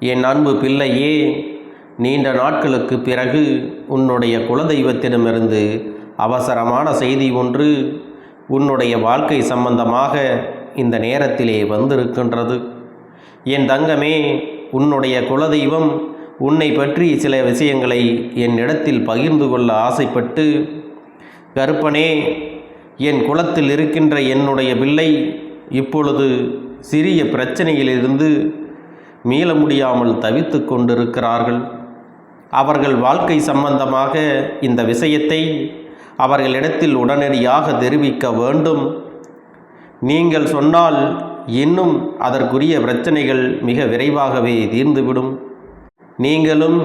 என் அன்பு பிள்ளையே நீண்ட நாட்களுக்கு பிறகு உன்னுடைய குலதெய்வத்திடமிருந்து அவசரமான செய்தி ஒன்று உன்னுடைய வாழ்க்கை சம்பந்தமாக இந்த நேரத்திலே வந்திருக்கின்றது. என் தங்கமே உன்னுடைய குலதெய்வம் உன்னை பற்றி சில விஷயங்களை என்னிடத்தில் பகிர்ந்து கொள்ள ஆசைப்பட்டு கருப்பனே என் குலத்தில் இருக்கின்ற என்னுடைய பிள்ளை இப்பொழுது சிறிய பிரச்சனையிலிருந்து மீள முடியாமல் தவித்து கொண்டிருக்கிறார்கள். அவர்கள் வாழ்க்கை சம்பந்தமாக இந்த விஷயத்தை அவர்களிடத்தில் உடனடியாக தெரிவிக்க வேண்டும். நீங்கள் சொன்னால் இன்னும் அதற்குரிய பிரச்சனைகள் மிக விரைவாகவே தீர்ந்துவிடும். நீங்களும்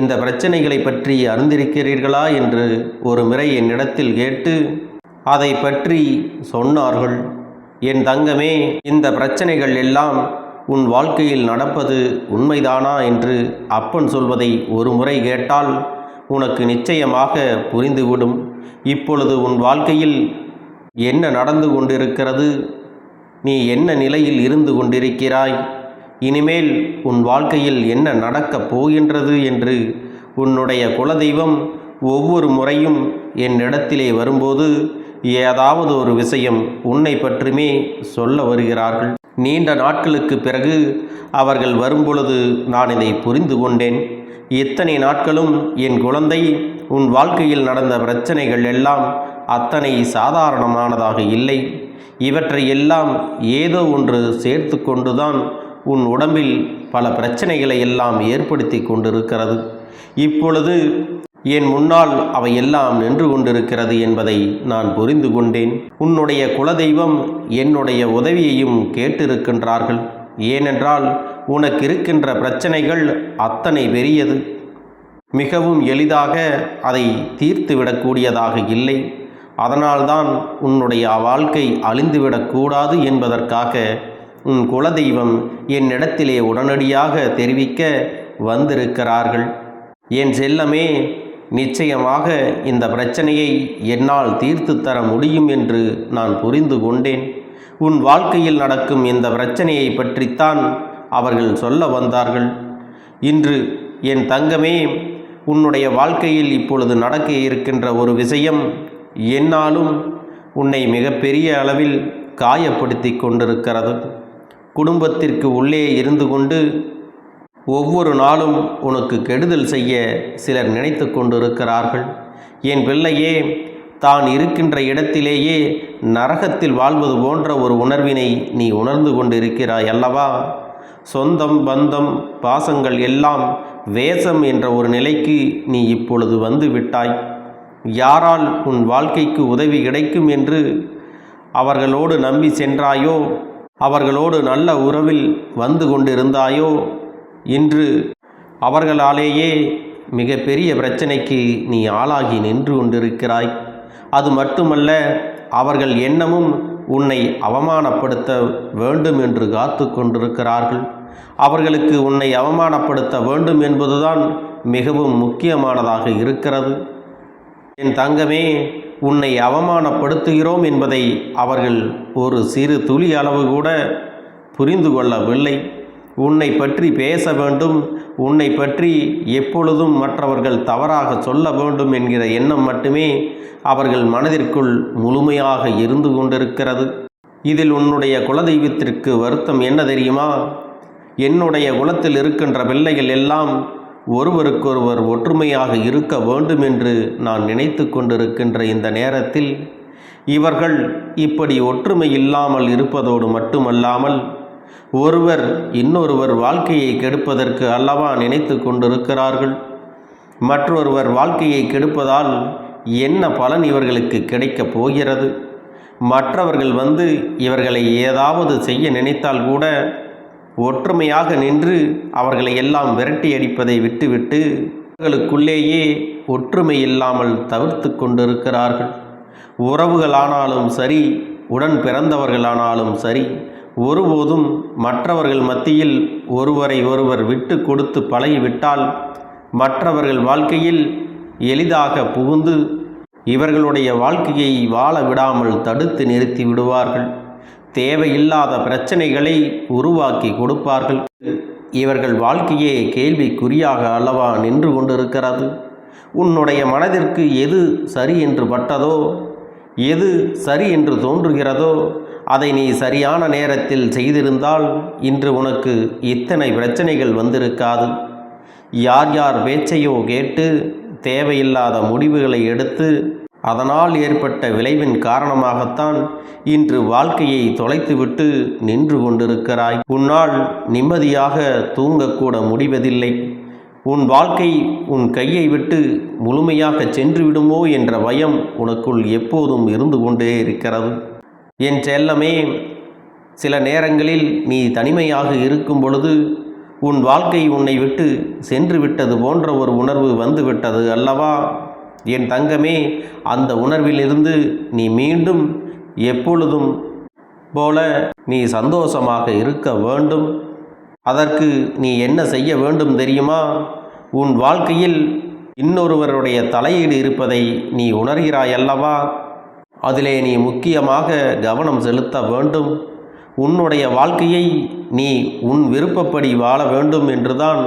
இந்த பிரச்சனைகளை பற்றி அறிந்திருக்கிறீர்களா என்று ஒரு முறை என்னிடத்தில் கேட்டு அதை பற்றி சொன்னார்கள். என் தங்கமே இந்த பிரச்சனைகள் எல்லாம் உன் வாழ்க்கையில் நடப்பது உண்மைதானா என்று அப்பன் சொல்வதை ஒரு முறை கேட்டால் உனக்கு நிச்சயமாக புரிந்துவிடும். இப்பொழுது உன் வாழ்க்கையில் என்ன நடந்து கொண்டிருக்கிறது? நீ என்ன நிலையில் இருந்து கொண்டிருக்கிறாய்? இனிமேல் உன் வாழ்க்கையில் என்ன நடக்கப் போகின்றது என்று உன்னுடைய குலதெய்வம் ஒவ்வொரு முறையும் என்னிடத்திலே வரும்போது ஏதாவது ஒரு விஷயம் உன்னை பற்றுமே சொல்ல வருகிறார்கள். நீண்ட நாட்களுக்கு பிறகு அவர்கள் வரும்பொழுது நான் இதை புரிந்து கொண்டேன். இத்தனை நாட்களும் என் குழந்தை உன் வாழ்க்கையில் நடந்த பிரச்சனைகள் எல்லாம் அத்தனை சாதாரணமானதாக இல்லை. இவற்றை எல்லாம் ஏதோ ஒன்று சேர்த்து கொண்டுதான் உன் உடம்பில் பல பிரச்சனைகளை எல்லாம் ஏற்படுத்தி கொண்டிருக்கிறது. இப்பொழுது என் முன்னால் அவை எல்லாம் நின்று கொண்டிருக்கிறது என்பதை நான் புரிந்து கொண்டேன். உன்னுடைய குலதெய்வம் என்னுடைய உதவியையும் கேட்டிருக்கின்றார்கள். ஏனென்றால் உனக்கு இருக்கின்ற பிரச்சனைகள் அத்தனை பெரியது. மிகவும் எளிதாக அதை தீர்த்து விடக்கூடியதாக இல்லை. அதனால்தான் உன்னுடைய வாழ்க்கை அழிந்துவிடக்கூடாது என்பதற்காக உன் குலதெய்வம் என்னிடத்திலே உடனடியாக தெரிவிக்க வந்திருக்கிறார்கள். என் செல்லமே நிச்சயமாக இந்த பிரச்சனையை என்னால் தீர்த்து தர முடியும் என்று நான் புரிந்து கொண்டேன். உன் வாழ்க்கையில் நடக்கும் இந்த பிரச்சனையை பற்றித்தான் அவர்கள் சொல்ல வந்தார்கள். இன்று என் தங்கமே உன்னுடைய வாழ்க்கையில் இப்பொழுது நடக்க இருக்கின்ற ஒரு விஷயம் என்னாலும் உன்னை மிகப்பெரிய அளவில் காயப்படுத்தி கொண்டிருக்கிறது. குடும்பத்திற்கு உள்ளே இருந்து கொண்டு ஒவ்வொரு நாளும் உனக்கு கெடுதல் செய்ய சிலர் நினைத்து கொண்டிருக்கிறார்கள். என் பிள்ளையே தான் இருக்கின்ற இடத்திலேயே நரகத்தில் வாழ்வது போன்ற ஒரு உணர்வினை நீ உணர்ந்து கொண்டிருக்கிறாய் அல்லவா? சொந்தம் பந்தம் பாசங்கள் எல்லாம் வேஷம் என்ற ஒரு நிலைக்கு நீ இப்பொழுது வந்து விட்டாய். யாரால் உன் வாழ்க்கைக்கு உதவி கிடைக்கும் என்று அவர்களோடு நம்பி சென்றாயோ? அவர்களோடு நல்ல உறவில் வந்து கொண்டிருந்தாயோ? இன்று அவர்களாலேயே மிகப்பெரிய பிரச்சனைக்கு நீ ஆளாகி நின்று கொண்டிருக்கிறாய். அது மட்டுமல்ல அவர்கள் எண்ணமும் உன்னை அவமானப்படுத்த வேண்டும் என்று காத்து கொண்டிருக்கிறார்கள். அவர்களுக்கு உன்னை அவமானப்படுத்த வேண்டும் என்பதுதான் மிகவும் முக்கியமானதாக இருக்கிறது. என் தங்கமே உன்னை அவமானப்படுத்துகிறோம் என்பதை அவர்கள் ஒரு சிறு துளி அளவு கூட புரிந்து கொள்ளவில்லை. உன்னை பற்றி பேச வேண்டும். உன்னை பற்றி எப்பொழுதும் மற்றவர்கள் தவறாக சொல்ல வேண்டும் என்கிற எண்ணம் மட்டுமே அவர்கள் மனதிற்குள் முழுமையாக இருந்து கொண்டிருக்கிறது. இதில் உன்னுடைய குலதெய்வத்திற்கு வருத்தம் என்ன தெரியுமா? என்னுடைய குலத்தில் இருக்கின்ற பிள்ளைகள் எல்லாம் ஒருவருக்கொருவர் ஒற்றுமையாக இருக்க வேண்டும் என்று நான் நினைத்து கொண்டிருக்கின்ற இந்த நேரத்தில் இவர்கள் இப்படி ஒற்றுமை இல்லாமல் இருப்பதோடு மட்டுமல்லாமல் ஒருவர் இன்னொருவர் வாழ்க்கையை கெடுப்பதற்கு அல்லவா நினைத்து கொண்டிருக்கிறார்கள்? மற்றொருவர் வாழ்க்கையை கெடுப்பதால் என்ன பலன் இவர்களுக்கு கிடைக்கப் போகிறது? மற்றவர்கள் வந்து இவர்களை ஏதாவது செய்ய நினைத்தால் கூட ஒற்றுமையாக நின்று அவர்களை எல்லாம் விரட்டி அடிப்பதை விட்டுவிட்டு அவர்களுக்குள்ளேயே ஒற்றுமை இல்லாமல் தவிர்த்து கொண்டிருக்கிறார்கள். உறவுகளானாலும் சரி உடன் பிறந்தவர்களானாலும் சரி ஒருபோதும் மற்றவர்கள் மத்தியில் ஒருவரை ஒருவர் விட்டு கொடுத்து பழகிவிட்டால் மற்றவர்கள் வாழ்க்கையில் எளிதாக புகுந்து இவர்களுடைய வாழ்க்கையை வாழ விடாமல் தடுத்து நிறுத்தி விடுவார்கள். தேவையில்லாத பிரச்சனைகளை உருவாக்கி கொடுப்பார்கள். இவர்கள் வாழ்க்கையே கேள்விக்குறியாக அல்லவா நின்று கொண்டிருக்கிறது? உன்னுடைய மனதிற்கு எது சரி என்று பட்டதோ? எது சரி என்று தோன்றுகிறதோ? அதை நீ சரியான நேரத்தில் செய்திருந்தால் இன்று உனக்கு இத்தனை பிரச்சனைகள் வந்திருக்காது. யார் யார் பேச்சையோ கேட்டு தேவையில்லாத முடிவுகளை எடுத்து அதனால் ஏற்பட்ட விளைவின் காரணமாகத்தான் இன்று வாழ்க்கையை தொலைத்துவிட்டு நின்று கொண்டிருக்கிறாய். உன்னால் நிம்மதியாக தூங்கக்கூட முடிவதில்லை. உன் வாழ்க்கை உன் கையை விட்டு முழுமையாக சென்று விடுமோ என்ற பயம் உனக்குள் எப்போதும் இருந்து கொண்டே இருக்கிறது. என் செல்லமே சில நேரங்களில் நீ தனிமையாக இருக்கும் பொழுது உன் வாழ்க்கை உன்னை விட்டு சென்று விட்டது போன்ற ஒரு உணர்வு வந்துவிட்டது அல்லவா? என் தங்கமே அந்த உணர்விலிருந்து நீ மீண்டும் எப்பொழுதும் போல நீ சந்தோஷமாக இருக்க வேண்டும். அதற்கு நீ என்ன செய்ய வேண்டும் தெரியுமா? உன் வாழ்க்கையில் இன்னொருவருடைய தலையீடு இருப்பதை நீ உணர்கிறாய் அல்லவா? அதிலே நீ முக்கியமாக கவனம் செலுத்த வேண்டும். உன்னுடைய வாழ்க்கையை நீ உன் விருப்பப்படி வாழ வேண்டும் என்றுதான்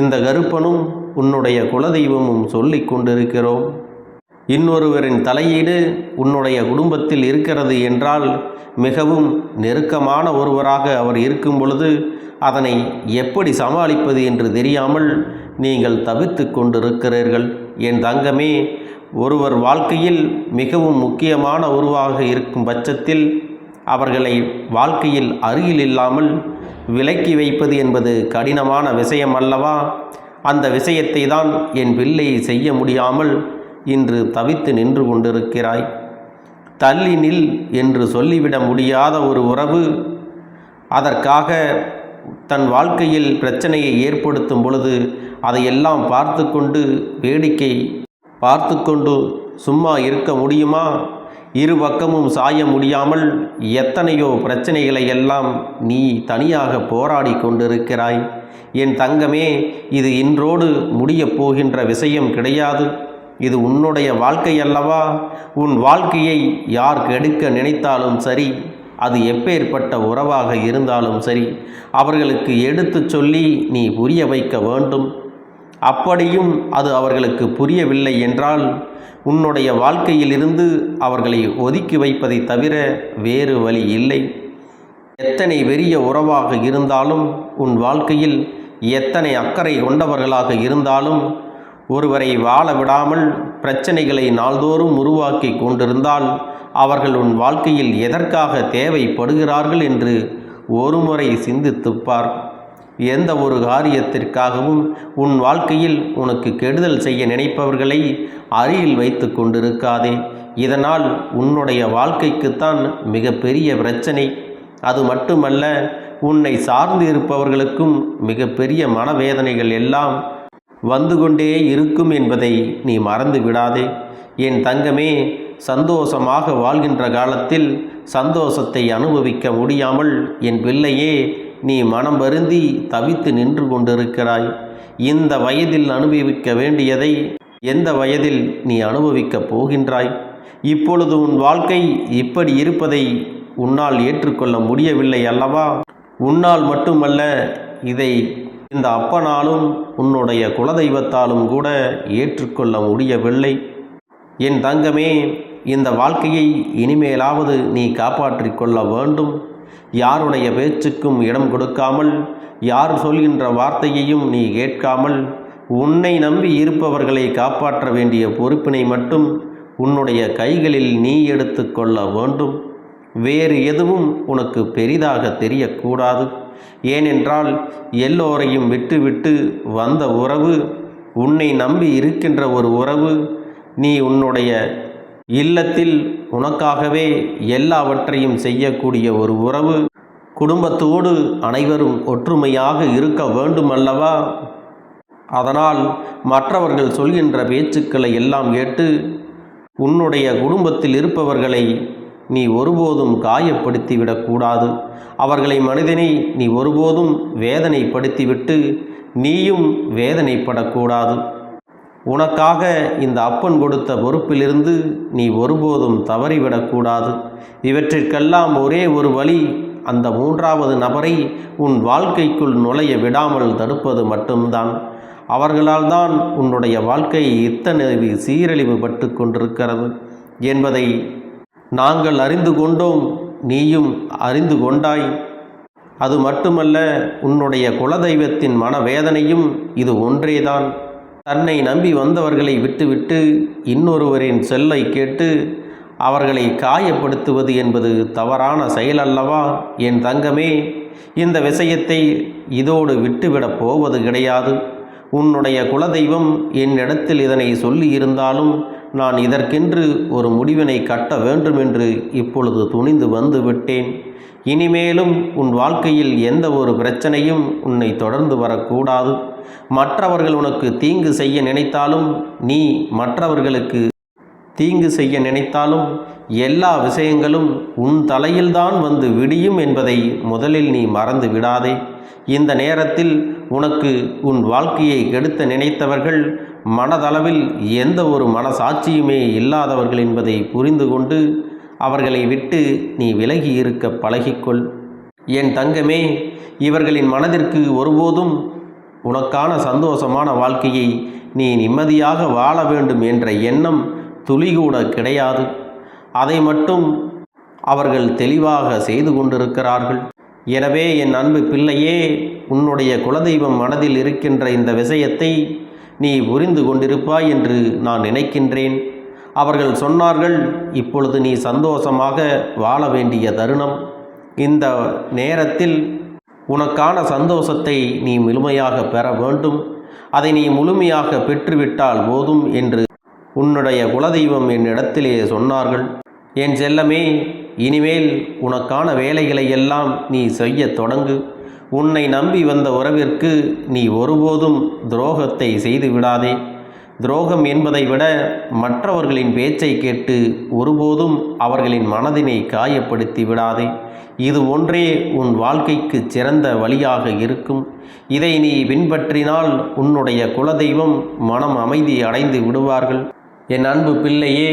இந்த கருப்பனும் உன்னுடைய குலதெய்வமும் சொல்லிக் கொண்டிருக்கிறோம். இன்னொருவரின் தலையீடு உன்னுடைய குடும்பத்தில் இருக்கிறது என்றால் மிகவும் நெருக்கமான ஒருவராக அவர் இருக்கும் பொழுது அதனை எப்படி சமாளிப்பது என்று தெரியாமல் நீங்கள் தவித்து கொண்டிருக்கிறீர்கள். என் தங்கமே ஒருவர் வாழ்க்கையில் மிகவும் முக்கியமான உருவாக இருக்கும் பட்சத்தில் அவர்களை வாழ்க்கையில் அருகில் இல்லாமல் விலக்கி வைப்பது என்பது கடினமான விஷயம் அல்லவா? அந்த விஷயத்தை தான் என் பிள்ளை செய்ய முடியாமல் இன்று தவித்து நின்று கொண்டிருக்கிறாய். தள்ளி நில் என்று சொல்லிவிட முடியாத ஒரு உறவு. அதற்காக தன் வாழ்க்கையில் பிரச்சனையை ஏற்படுத்தும் பொழுது அதையெல்லாம் பார்த்து கொண்டு வேடிக்கை பார்த்து கொண்டு சும்மா இருக்க முடியுமா? இரு பக்கமும் சாய முடியாமல் எத்தனையோ பிரச்சனைகளை எல்லாம் நீ தனியாக போராடி கொண்டிருக்கிறாய். என் தங்கமே இது இன்றோடு முடியப் போகின்ற விஷயம் கிடையாது. இது உன்னுடைய வாழ்க்கை அல்லவா? உன் வாழ்க்கையை யார் கெடுக்க நினைத்தாலும் சரி அது எப்பேற்பட்ட உறவாக இருந்தாலும் சரி அவர்களுக்கு எடுத்துச் சொல்லி நீ புரிய வைக்க வேண்டும். அப்படியும் அது அவர்களுக்கு புரியவில்லை என்றால் உன்னுடைய வாழ்க்கையிலிருந்து அவர்களை ஒதுக்கி வைப்பதை தவிர வேறு வழி இல்லை. எத்தனை பெரிய உறவாக இருந்தாலும் உன் வாழ்க்கையில் எத்தனை அக்கறை கொண்டவர்களாக இருந்தாலும் ஒருவரை வாழ விடாமல் பிரச்சனைகளை நாள்தோறும் உருவாக்கி கொண்டிருந்தால் அவர்கள் உன் வாழ்க்கையில் எதற்காக தேவைப்படுகிறார்கள் என்று ஒருமுறை சிந்தித்துப்பார். எந்த ஒரு காரியத்திற்காகவும் உன் வாழ்க்கையில் உனக்கு கெடுதல் செய்ய நினைப்பவர்களை அருகில் வைத்து கொண்டிருக்காதே. இதனால் உன்னுடைய வாழ்க்கைக்குத்தான் மிகப்பெரிய பிரச்சனை. அது மட்டுமல்ல உன்னை சார்ந்து இருப்பவர்களுக்கும் மிகப்பெரிய மனவேதனைகள் எல்லாம் வந்து கொண்டே இருக்கும் என்பதை நீ மறந்து விடாதே. என் தங்கமே சந்தோஷமாக வாழ்கின்ற காலத்தில் சந்தோஷத்தை அனுபவிக்க முடியாமல் என் பிள்ளையே நீ மனம் வருந்தி தவித்து நின்று கொண்டிருக்கிறாய். இந்த வயதில் அனுபவிக்க வேண்டியதை எந்த வயதில் நீ அனுபவிக்கப் போகின்றாய்? இப்பொழுது உன் வாழ்க்கை இப்படி இருப்பதை உன்னால் ஏற்றுக்கொள்ள முடியவில்லை அல்லவா? உன்னால் மட்டுமல்ல இதை இந்த அப்பனாலும் உன்னுடைய குலதெய்வத்தாலும் கூட ஏற்றுக்கொள்ள முடியவில்லை. என் தங்கமே இந்த வாழ்க்கையை இனிமேலாவது நீ காப்பாற்றிக் கொள்ள வேண்டும். யாருடைய பேச்சுக்கும் இடம் கொடுக்காமல் யார் சொல்கின்ற வார்த்தையையும் நீ கேட்காமல் உன்னை நம்பி இருப்பவர்களை காப்பாற்ற வேண்டிய பொறுப்பினை மட்டும் உன்னுடைய கைகளில் நீ எடுத்து கொள்ள வேண்டும். வேறு எதுவும் உனக்கு பெரிதாக தெரியக்கூடாது. ஏனென்றால் எல்லோரையும் விட்டுவிட்டு வந்த உறவு உன்னை நம்பி இருக்கின்ற ஒரு உறவு நீ உன்னுடைய இல்லத்தில் உனக்காகவே எல்லாவற்றையும் செய்யக்கூடிய ஒரு உறவு குடும்பத்தோடு அனைவரும் ஒற்றுமையாக இருக்க வேண்டுமல்லவா? அதனால் மற்றவர்கள் சொல்கின்ற பேச்சுக்களை எல்லாம் கேட்டு உன்னுடைய குடும்பத்தில் இருப்பவர்களை நீ ஒருபோதும் காயப்படுத்திவிடக்கூடாது. அவர்களை மனிதனை நீ ஒருபோதும் வேதனைப்படுத்திவிட்டு நீயும் வேதனைப்படக்கூடாது. உனக்காக இந்த அப்பன் கொடுத்த பொறுப்பிலிருந்து நீ ஒருபோதும் தவறிவிடக்கூடாது. இவற்றிற்கெல்லாம் ஒரே ஒரு வழி அந்த மூன்றாவது நபரை உன் வாழ்க்கைக்குள் நுழைய விடாமல் தடுப்பது மட்டும்தான். அவர்களால் தான் உன்னுடைய வாழ்க்கை இத்தனை சீரழிவு பட்டு கொண்டிருக்கிறது என்பதை நாங்கள் அறிந்து கொண்டோம் நீயும் அறிந்து கொண்டாய். அது மட்டுமல்ல உன்னுடைய குலதெய்வத்தின் மனவேதனையும் இது ஒன்றேதான். தன்னை நம்பி வந்தவர்களை விட்டுவிட்டு இன்னொருவரின் செல்லை கேட்டு அவர்களை காயப்படுத்துவது என்பது தவறான செயல் அல்லவா என் தங்கமே இந்த விஷயத்தை இதோடு விட்டுவிடப் போவது கிடையாது. உன்னுடைய குலதெய்வம் என்னிடத்தில் இதனை சொல்லியிருந்தாலும் நான் இதற்கென்று ஒரு முடிவினை கட்ட வேண்டுமென்று இப்பொழுது துணிந்து வந்து விட்டேன். இனிமேலும் உன் வாழ்க்கையில் எந்த ஒரு பிரச்சனையும் உன்னை தொடர்ந்து வரக்கூடாது. மற்றவர்கள் உனக்கு தீங்கு செய்ய நினைத்தாலும் நீ மற்றவர்களுக்கு தீங்கு செய்ய நினைத்தாலும் எல்லா விஷயங்களும் உன் தலையில்தான் வந்து விடியும் என்பதை முதலில் நீ மறந்து விடாதே. இந்த நேரத்தில் உனக்கு உன் வாழ்க்கையை கெடுத்த நினைத்தவர்கள் மனதளவில் எந்த ஒரு மனசாட்சியுமே இல்லாதவர்கள் என்பதை புரிந்து கொண்டு அவர்களை விட்டு நீ விலகி இருக்க பழகிக்கொள். என் தங்கமே இவர்களின் மனதிற்கு ஒருபோதும் உனக்கான சந்தோஷமான வாழ்க்கையை நீ நிம்மதியாக வாழ வேண்டும் என்ற எண்ணம் துளிகூட கிடையாது. அதை மட்டும் அவர்கள் தெளிவாக செய்து கொண்டிருக்கிறார்கள். எனவே என் அன்பு பிள்ளையே உன்னுடைய குலதெய்வம் மனதில் இருக்கின்ற இந்த விஷயத்தை நீ புரிந்து கொண்டிருப்பாய் என்று நான் நினைக்கின்றேன். அவர்கள் சொன்னார்கள் இப்பொழுது நீ சந்தோஷமாக வாழ வேண்டிய தருணம். இந்த நேரத்தில் உனக்கான சந்தோஷத்தை நீ முழுமையாக பெற வேண்டும். அதை நீ முழுமையாக பெற்றுவிட்டால் போதும் என்று உன்னுடைய குலதெய்வம் என்னிடத்திலே சொன்னார்கள். என் செல்லமே இனிமேல் உனக்கான வேலைகளை எல்லாம் நீ செய்ய தொடங்கு. உன்னை நம்பி வந்த உறவிற்கு நீ ஒருபோதும் துரோகத்தை செய்து விடாதே. துரோகம் என்பதை விட மற்றவர்களின் பேச்சை கேட்டு ஒருபோதும் அவர்களின் மனதினை காயப்படுத்தி விடாதே. இது ஒன்றே உன் வாழ்க்கைக்கு சிறந்த வழியாக இருக்கும். இதை நீ பின்பற்றினால் உன்னுடைய குலதெய்வம் மனம் அமைதி அடைந்து விடுவார்கள். என் அன்பு பிள்ளையே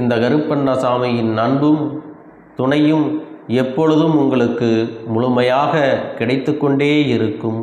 இந்த கருப்பண்ணசாமியின் அன்பும் துணையும் எப்பொழுதும் உங்களுக்கு முழுமையாக கிடைத்து கொண்டே இருக்கும்.